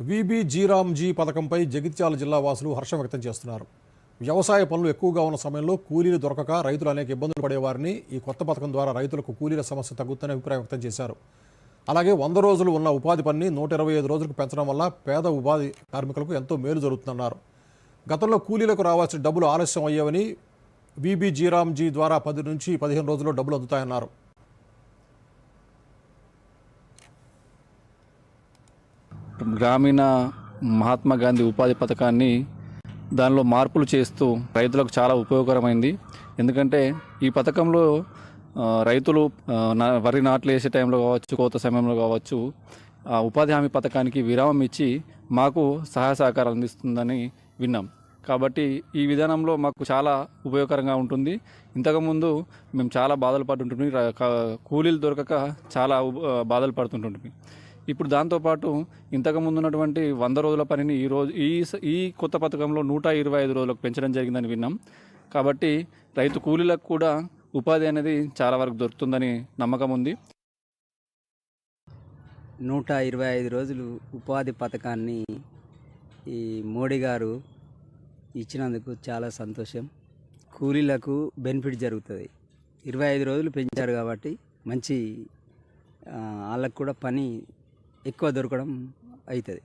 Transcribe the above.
VBG RAM G పథకంపై Jagtial జిల్లా వాసులు హర్షం వ్యక్తం చేస్తున్నారు. వ్యవసాయ పనులు ఎక్కువగా ఉన్న సమయంలో కూలీలు దొరకక రైతులు అనేక ఇబ్బందులు పడేవారిని ఈ కొత్త పథకం ద్వారా రైతులకు కూలీల సమస్య తగ్గుతుందని అభిప్రాయం వ్యక్తం చేశారు. అలాగే వంద రోజులు ఉన్న ఉపాధి పనిని నూట ఇరవై ఐదు రోజులకు పెంచడం వల్ల పేద ఉపాధి కార్మికులకు ఎంతో మేలు జరుగుతుందన్నారు. గతంలో కూలీలకు రావాల్సిన డబ్బులు ఆలస్యం అయ్యేవని విబిజీరామ్జీ ద్వారా పది నుంచి పదిహేను రోజుల్లో డబ్బులు అందుతాయన్నారు. గ్రామీణ మహాత్మా గాంధీ ఉపాధి పథకాన్ని దానిలో మార్పులు చేస్తూ రైతులకు చాలా ఉపయోగకరమైంది. ఎందుకంటే ఈ పథకంలో రైతులు నా- వరి నాట్లు వేసే టైంలో కావచ్చు కోత సమయంలో కావచ్చు ఆ ఉపాధి హామీ పథకానికి విరామం ఇచ్చి మాకు సహాయ సహకారాలు అందిస్తుందని విన్నాం. కాబట్టి ఈ విధానంలో మాకు చాలా ఉపయోగకరంగా ఉంటుంది. ఇంతకుముందు మేము చాలా బాధలు పడుతుంటుంది కూలీలు దొరకక చాలా బాధలు పడుతుంటుంది ఇప్పుడు దాంతోపాటు ఇంతకుముందు ఉన్నటువంటి వంద రోజుల పనిని ఈ రోజు ఈ ఈ కొత్త పథకంలో నూట ఇరవై ఐదు రోజులకు పెంచడం జరిగిందని విన్నాం. కాబట్టి రైతు కూలీలకు కూడా ఉపాధి అనేది చాలా వరకు దొరుకుతుందని నమ్మకం ఉంది. నూట ఇరవై ఐదు రోజులు ఉపాధి పథకాన్ని ఈ మోడీ గారు ఇచ్చినందుకు చాలా సంతోషం. కూలీలకు బెనిఫిట్ జరుగుతుంది. ఇరవై ఐదు రోజులు పెంచారు కాబట్టి మంచి వాళ్ళకు కూడా పని ఎక్కువ దొరకడం అవుతుంది.